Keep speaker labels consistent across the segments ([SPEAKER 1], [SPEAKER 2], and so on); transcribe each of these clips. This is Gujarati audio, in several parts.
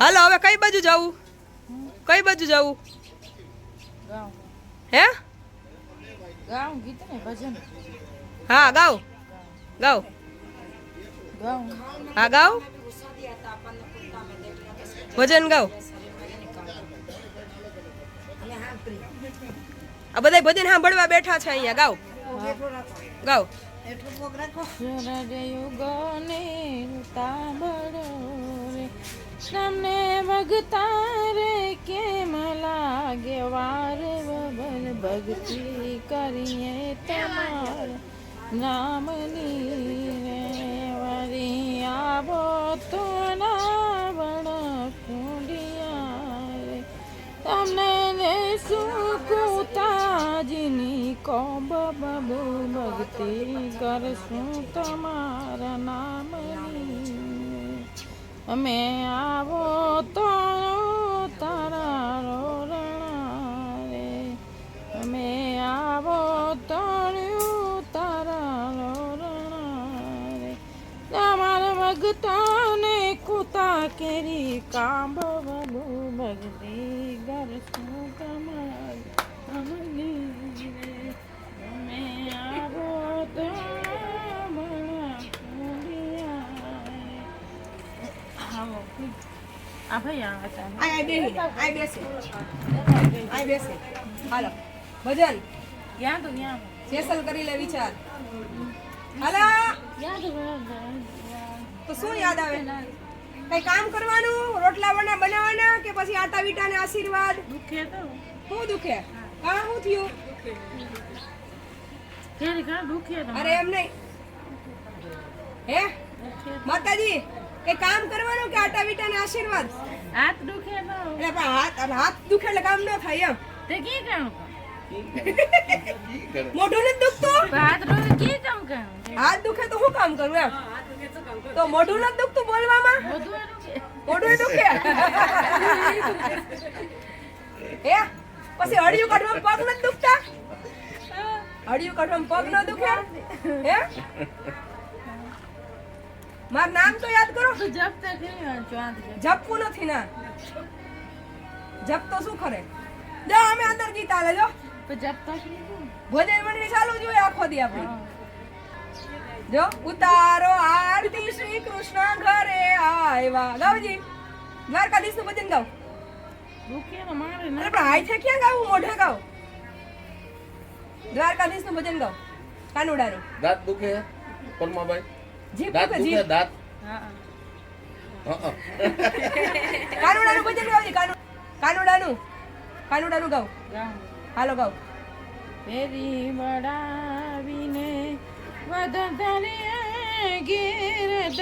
[SPEAKER 1] હાલો હવે કઈ બાજુ જવું? કઈ બાજુ જવું?
[SPEAKER 2] ગાઉં.
[SPEAKER 1] હે?
[SPEAKER 2] ગાઉં
[SPEAKER 1] હા ગાઉ.
[SPEAKER 2] ગાઉ.
[SPEAKER 1] હા ગાઉ. ભજન ગાઉ. આ બધા ભજન સાંભળવા બેઠા છે અહીંયા ગાઉ. ગાવ
[SPEAKER 2] યુગને તાબડો રે તમને ભગતા રે કેમ લાગે? વાર બબર ભક્તિ કરીએ તમાર નામની રે. વરી આવો તો ના બણ કુંડિયા રે. તમને ને સુકુતાજીની કોબ બબુ ભક્તિ કરશું તમારા નામની. અમે આવો તો તારા રોરણા રે અમે આવો તો તારા રોરણા રે તમારા ભગતાને કુતા કેરી કામ બબુ ભક્તિ કરશું તમારા નામની રે અમે આવો તો આવો આ ભાઈ આ
[SPEAKER 1] આય બેહી આય બેસે આય બેસે હાલો ભજન
[SPEAKER 2] યાદ યાદ
[SPEAKER 1] સેસલ કરી લે વિચાર હાલો
[SPEAKER 2] યાદ
[SPEAKER 1] તો શું યાદ આવે કઈ કામ કરવાનું? રોટલા બના બનાવવાના કે પછી આટા વીટા ને આશીર્વાદ?
[SPEAKER 2] દુખે તો.
[SPEAKER 1] શું દુખે? કા શું થયું?
[SPEAKER 2] ક્યારે કા દુખે
[SPEAKER 1] અરે એમ નહીં. હે? માતાજી એ કામ કરવાનું કે આટા વીટા ને આશીર્વાદ?
[SPEAKER 2] હાથ દુખે તો.
[SPEAKER 1] એટલે પણ હાથ હાથ દુખે એટલે કામ ન થાય એમ.
[SPEAKER 2] તે કી કામ
[SPEAKER 1] મોઢું નથી દુખતું?
[SPEAKER 2] હાથ દુખે કી કામ કામ
[SPEAKER 1] હાથ દુખે તો શું કામ કરું એમ? તો મોઢું નથી દુખતું બોલવામાં? મોઢું દુખે? હે? પછી હળિયું કાઢવામાં પગ નથી દુખતા? હળિયું કાઢવામાં પગ ન દુખે? હે? મારું નામ તો યાદ કરો. જપવું નથી ના. જપ તો શું કરે? જો અમે અંદર ગીતા
[SPEAKER 2] લેજો જપ તો
[SPEAKER 1] ભોજન મંડળી ચાલુ જોઈએ આખો દી આપણી. જો ઉતારો આરતી શ્રી કૃષ્ણ ઘરે આવ્યા. ગાવજી દ્વારકાધીશનું ભજન ગાવ
[SPEAKER 2] પણ
[SPEAKER 1] પણ હાથે ક્યાં ગાવું? મોઢે ગાવ દ્વારકાધીશનું ભજન ગાવ કાનુડાનું.
[SPEAKER 3] દાંત દુખે પરમાભાઈ દાંત
[SPEAKER 1] દુખે
[SPEAKER 3] દાંત?
[SPEAKER 1] કાનુડાનું ભજન ગાવજી કાનુ કાનુડાનું. કાનુડાનું ગાવ હાલો ગાવ
[SPEAKER 2] ફેરી વડાવીને વધધરીએ ગીરધારીને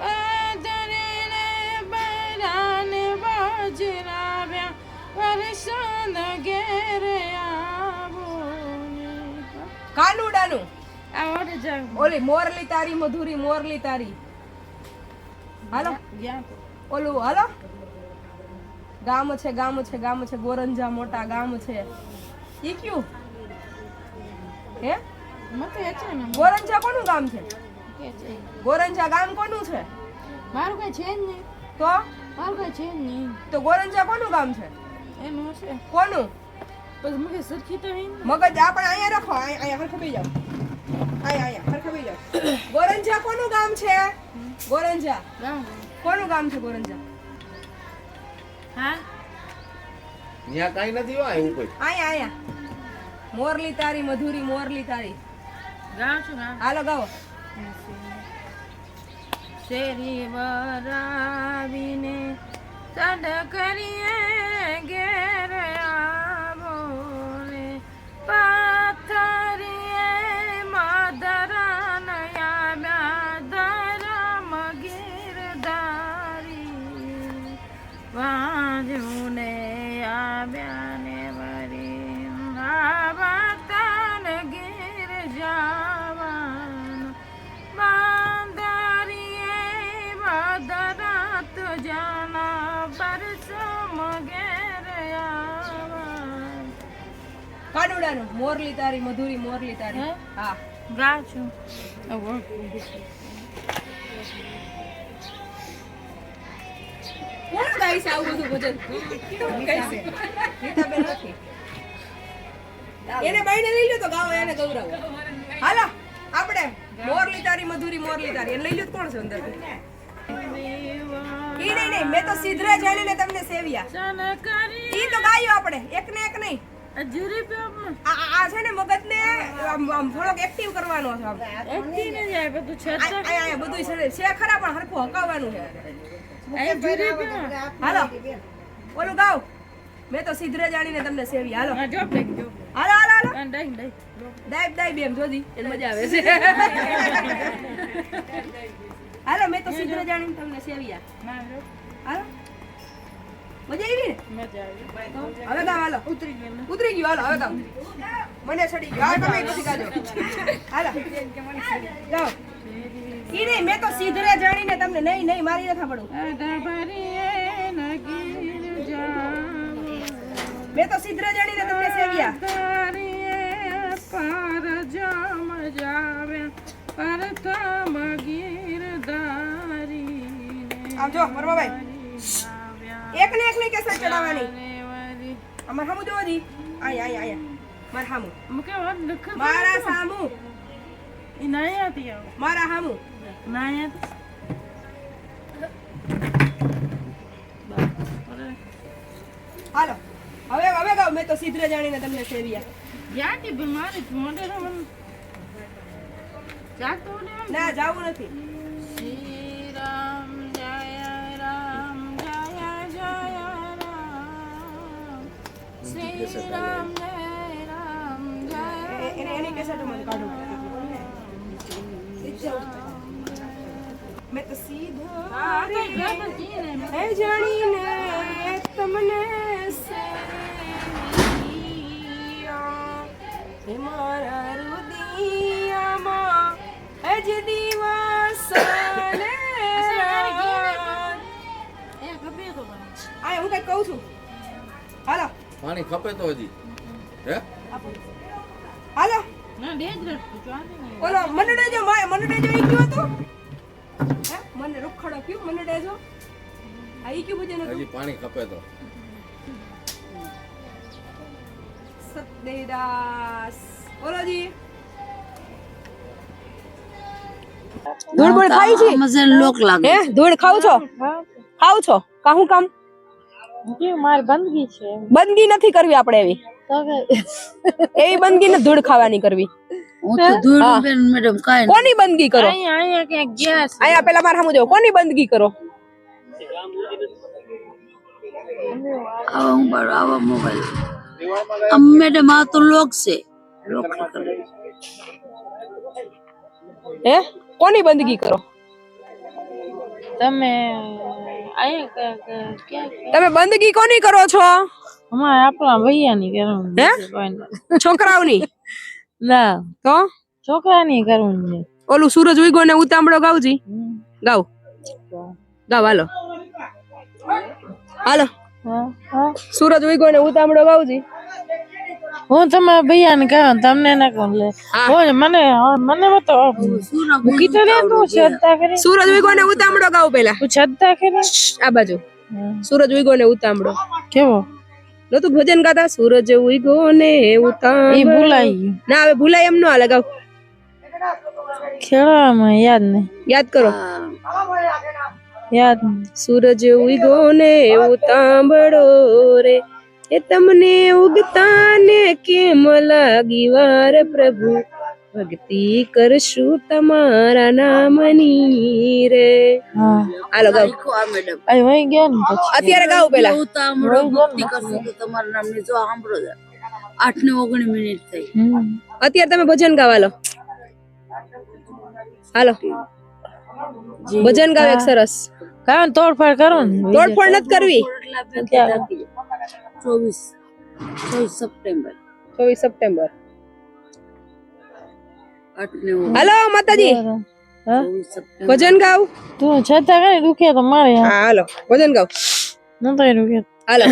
[SPEAKER 2] પધરીને બરાને વજરાવ્યા વરસાદ ઘેર આવો ને આવડે જાવ
[SPEAKER 1] ઓલી મોરલી તારી મધુરી મોરલી તારી હાલો ઓલું હાલો ગામ છે ગામ છે ગામ છે ગોરંજા મોટા ગામ છે ઈ કયું હે?
[SPEAKER 2] મતે છે ને
[SPEAKER 1] ગોરંજા કોનું ગામ છે? ગોરંજા ગામ કોનું છે?
[SPEAKER 2] મારું કઈ છે જ નહીં.
[SPEAKER 1] તો?
[SPEAKER 2] મારું કઈ છે જ નહીં.
[SPEAKER 1] તો ગોરંજા કોનું ગામ છે?
[SPEAKER 2] એનું છે.
[SPEAKER 1] કોનું?
[SPEAKER 2] પછી મગજ સરખી તો નહીં
[SPEAKER 1] મગજ આપણે અહીંયા રાખો અહીંયા અહીંયા હરખબી જાઓ. અહીંયા અહીંયા હરખબી જાઓ. ગોરંજા કોનું ગામ છે? ગોરંજા. કોનું ગામ છે ગોરંજા?
[SPEAKER 2] હા?
[SPEAKER 3] ત્યાં કાંઈ નથી હોય એવું કોઈ.
[SPEAKER 1] અહીંયા અહીંયા. મોરલી તારી મધુરી મોરલી તારી.
[SPEAKER 2] ગાઉં છું ગાઉં
[SPEAKER 1] હાલો ગાઓ.
[SPEAKER 2] શેરી વરાવીને સડ કરીએ ઘેર. જાના બરસો મગેર
[SPEAKER 1] કાનુડાનું મોરલી તારી મધુરી મોરલી તારી
[SPEAKER 2] હા ગા છું
[SPEAKER 1] આવું બધું ભજન નથી એને બાઈને લઈ લો તો ગાવો એને ગૌરવ હાલો આપણે મોરલી તારી મધુરી મોરલી તારી એને લઈ લો કોણ છે અંદર ઈ નહીં નહીં મેં તો સીધરે જાણીને તમને સેવ્યા. ઈ તો ગાયો આપણે એક ને એક નહીં. આ છે ને મગજ ને આમ થોડોક એક્ટિવ કરવાનો છે આમ.
[SPEAKER 2] ને જાય બધું
[SPEAKER 1] આ- છે છે ખરા પણ હરખું હકાવવાનું છે. હાલો. ઓલું ગાવ. મેં તો સીધરે જાણીને તમને સેવી હાલો. હાલો હાલો હાલો.
[SPEAKER 2] આ ડાઈ ડાઈ
[SPEAKER 1] દાઈ દાઈ બેમ જોજી. એને મજા આવે છે. હાલો મેં તો સીધરે જાણીને તમને સેવ્યા. હાલો. મજા આવી ને? હવે ગાવ હાલો.
[SPEAKER 2] ઉતરી ગયું
[SPEAKER 1] ઉતરી ગયું હાલો હવે ગાવ મને ચડી ગયો. તમે પછી ગાજો હાલો. જાઓ. ઈ નહીં મેં તો સીધરે જાણીને તમને નહીં નહીં મારી નથી પડું મેં તો સીધરે જાણીને તમને સેવ્યા.
[SPEAKER 2] પર જમ જાવે પ્રથમ ગીરધારી
[SPEAKER 1] આમ જો પરમાભાઈ એક ને એક ને કેસર ચડાવવાની. અમાર સામું જોવો આય આય આયા. મારા સામું
[SPEAKER 2] મુકે વાત દુખ
[SPEAKER 1] મારા સામું.
[SPEAKER 2] ઈ નહીં હતી આવ.
[SPEAKER 1] મારા સામું
[SPEAKER 2] નહીં
[SPEAKER 1] હાલો. હવે હવે ગાવ મેં તો સીધરે જાણીને તમને ફેર્યા.
[SPEAKER 2] જ્યાં કે બીમારી મોઢે ના
[SPEAKER 1] જાવું નથી. એ- એને કેસેટ મને કાઢો મેં તો સીધો હે જાણીને તમને. હે મારા રુદિયામાં હજ દિવસ ને રાત. આ હું કઈ કહું છું
[SPEAKER 3] પાણી ખપે તો હજી. હે?
[SPEAKER 1] હાલો.
[SPEAKER 2] ના બે જ
[SPEAKER 1] ઓલો મનડે જો માય મનડે જો ઈ કયો તો? હે? મને રૂખડો કયો મનડે જો? આ ઈ કયો બજે હતું
[SPEAKER 3] હજી પાણી ખપે તો.
[SPEAKER 1] સતદેદાસ બોલો જી. ધૂળ બૂળ ખાઈ છે?
[SPEAKER 4] મજે લોક લાગે
[SPEAKER 1] હે ધૂળ ખાવ છો? ખાવ છો? કા હું કામ?
[SPEAKER 2] બંદગી છે.
[SPEAKER 1] બંદગી નથી કરવી આપણે એવી.
[SPEAKER 2] તો કે
[SPEAKER 1] એવી બંદગી ને ધૂળ ખાવાની કરવી.
[SPEAKER 4] હું તો ધૂળ બેન મેડમ કાઈ નહીં.
[SPEAKER 1] કોની બંદગી કરો?
[SPEAKER 2] અહીંયા અહીંયા ક્યાંક ગયા છે.
[SPEAKER 1] અહીંયા પેલા મારે સામું જો કોની બંદગી કરો?
[SPEAKER 4] આવા હું બાર આવા મોબાઈલ. આમ મેડમ આ તો લોક છે. લોક કરે.
[SPEAKER 1] હે? કોની બંદગી કરો?
[SPEAKER 2] તમે
[SPEAKER 1] તમે બંદગી કોની કરો છો?
[SPEAKER 2] અમારે આપણા ભૈયાની? છે
[SPEAKER 1] છોકરાઓની?
[SPEAKER 2] ના.
[SPEAKER 1] તો?
[SPEAKER 2] છોકરાની કરવું છે.
[SPEAKER 1] ઓલું સૂરજ ઉગો ને ઉતામળો ગાવજી? ગાવ. ગાવ હાલો. હાલો. સૂરજ ઉગ્યો ને ઉતામળો ગાવજી?
[SPEAKER 2] હું તમારા ભૈયાને કહું તમને ના કહું લે. હું. મને મને બતાવો મૂકી તો દે તું શ્રદ્ધા કરી.
[SPEAKER 1] સૂરજ ઉગ્યો ને ઉતામળો ગાવ પેલા
[SPEAKER 2] તું છત્તા કરી?
[SPEAKER 1] આ બાજુ. સૂરજ ઉગ્યો ને ઉતામળો
[SPEAKER 2] કેવો?
[SPEAKER 1] લો તું ભજન ગાતા? સૂરજ ઉગ્યો ને
[SPEAKER 2] એ
[SPEAKER 1] ઉતામળો
[SPEAKER 2] ભૂલાઈ
[SPEAKER 1] ના હવે ભૂલાય એમ ન હાલે ગાઉ
[SPEAKER 2] ખેડવામાં યાદ નહીં.
[SPEAKER 1] યાદ કરો.
[SPEAKER 2] યાદ
[SPEAKER 1] સૂરજ ઉગ્યો ને ઉતાંબળો રે. એ તમને ઉગતા ને કેમ લાગી વાર પ્રભુ? ભક્તિ કરશું તમારા નામની રે.
[SPEAKER 2] હા.
[SPEAKER 1] Hello
[SPEAKER 4] madam.
[SPEAKER 2] અહીં વહી ગયા ને પછી.
[SPEAKER 1] અત્યારે ગાવ પેલા.
[SPEAKER 4] હું તો આમળો ભક્તિ કરશું તો તમારા નામની જો સાંભળો જ. આઠ ને ઓગણીસ મિનિટ થઈ.
[SPEAKER 1] અત્યારે તમે ભજન ગાવાલો હાલો. હાલો. ભજન ગાવ એક સરસ.
[SPEAKER 2] કાંઈ તોડફાડ કરો ને.
[SPEAKER 1] તોડફોડ નથી કરવી.
[SPEAKER 4] ચોવીસ ચોવીસ સપ્ટેમ્બર.
[SPEAKER 1] ચોવીસ સપ્ટેમ્બર. હાલો માતાજી. ભજન ગાવ.
[SPEAKER 2] તું છતાં કઈ દુખે તો મારે
[SPEAKER 1] હા હાલો. ભજન ગાવ.
[SPEAKER 2] નતો દુખ્યા
[SPEAKER 1] હાલો.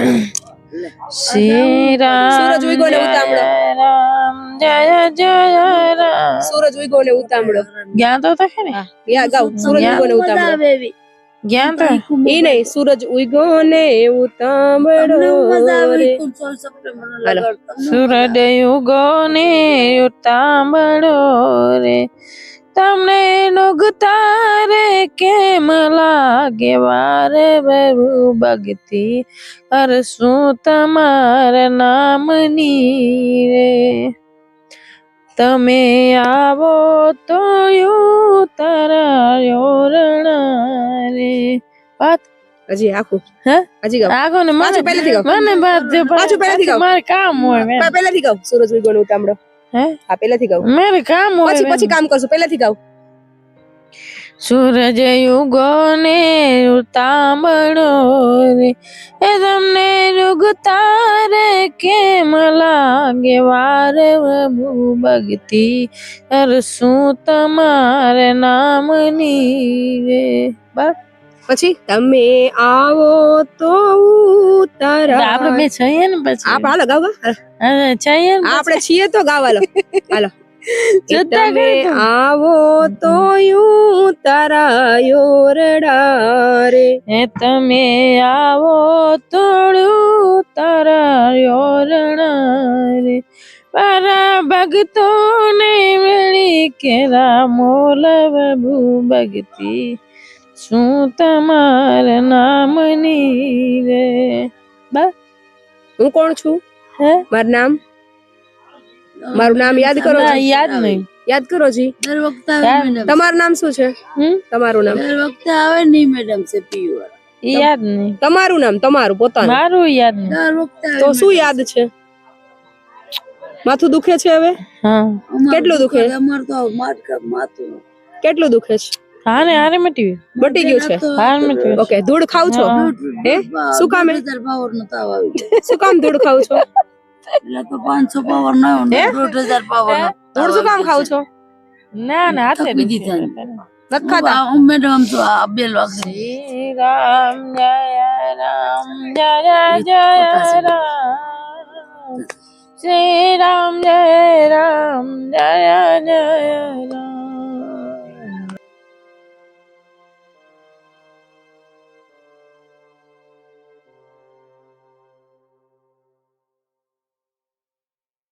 [SPEAKER 2] શ્રી રામ
[SPEAKER 1] સૂરજ ઉગ્યો ને ઉતામળો.
[SPEAKER 2] જય જય જય રામ.
[SPEAKER 1] સૂરજ ઉગ્યો ને ઉતામળો.
[SPEAKER 2] ગયા તો હતા ને
[SPEAKER 1] યા ગાવ. સૂરજ ઉગ્યો ને ઉતામળો.
[SPEAKER 4] એવી
[SPEAKER 2] જ્ઞાન તો
[SPEAKER 1] ઈ નહીં સૂરજ ઉગ્યો ને ઉતામળો રે.
[SPEAKER 2] સૂરજ ઉગો ને ઉતાંબળો રે. તમને નુગતા રે કેમ લાગે? વારે બરુ ભક્તિ અર શું તમારા નામની રે. તમે આવો તો તારા રણા રે વાત?
[SPEAKER 1] હજી આખું.
[SPEAKER 2] હે?
[SPEAKER 1] હજી ગાવ.
[SPEAKER 2] આગો ને
[SPEAKER 1] પાછું પહેલેથી ગાઓ.
[SPEAKER 2] મને બાદ
[SPEAKER 1] પાછું પહેલેથી ગાઓ.
[SPEAKER 2] મારે કામ હોય મેં.
[SPEAKER 1] પહેલેથી ગાવ. સૂરજ ઉગ્યો ને
[SPEAKER 2] હે?
[SPEAKER 1] હા પહેલેથી ગાવ.
[SPEAKER 2] મારે કામ હોય
[SPEAKER 1] પછી પછી કામ કરશું. પહેલેથી ગાવ.
[SPEAKER 2] સૂરજ યુગો ને ઉતામળો રે. એ તમને યુગતા રે કેમ લાગે? વાર ભક્તિ અર શું તમારે નામની રે. બસ
[SPEAKER 1] પછી? તમે આવો તો ઉતર.
[SPEAKER 2] આપણે બે છીએ ને પછી?
[SPEAKER 1] આપણે હાલો ગાવ. આપણે છીએ તો ગાવા હાલો.
[SPEAKER 2] જતા
[SPEAKER 1] તમે આવો તો યુ તારા યોરડા રે
[SPEAKER 2] એ તમે આવો તોડું તારા યોરણા રે મારા ભગતો ને મળી કેરા મોલ પ્રભુ ભક્તિ. શું તમારા નામની રે બસ
[SPEAKER 1] હું કોણ છું?
[SPEAKER 2] હે?
[SPEAKER 1] મારું નામ? મારું નામ યાદ કરો
[SPEAKER 2] યાદ નહીં.
[SPEAKER 1] યાદ કરો જી.
[SPEAKER 4] દર વખતે આવે મેડમ
[SPEAKER 1] તમારું નામ શું છે?
[SPEAKER 2] હમ?
[SPEAKER 1] તમારું નામ?
[SPEAKER 4] દર વખતે આવે નહીં મેડમ છે પીયુ
[SPEAKER 2] યાદ નહીં.
[SPEAKER 1] તમારું નામ તમારું પોતાનું.
[SPEAKER 2] મારું યાદ નહીં.
[SPEAKER 4] દર વખતે
[SPEAKER 1] તો શું યાદ છે. માથું દુખે છે હવે?
[SPEAKER 2] હા.
[SPEAKER 1] કેટલું દુખે?
[SPEAKER 4] અમાર તો માટકા માથું.
[SPEAKER 1] કેટલું દુખે છે?
[SPEAKER 2] હા ને હારે મટી ગયું.
[SPEAKER 1] ગયું છે?
[SPEAKER 2] હાર મટી
[SPEAKER 1] ઓકે ધૂળ ખાવ છો?
[SPEAKER 2] હે.
[SPEAKER 1] શું કામ શું કામ ધૂળ ખાવ છો?
[SPEAKER 4] એટલે તો પાંચસો પાવર ના હોય દોઢ હજાર પાવર
[SPEAKER 1] શું કામ ખાવ છો?
[SPEAKER 2] ના ના હાથે
[SPEAKER 1] બીજી થાય.
[SPEAKER 4] હું મેડમ તો આ
[SPEAKER 2] શ્રી રામ જય રામ જય જય રામ. શ્રી રામ જય રામ જય જય રામ.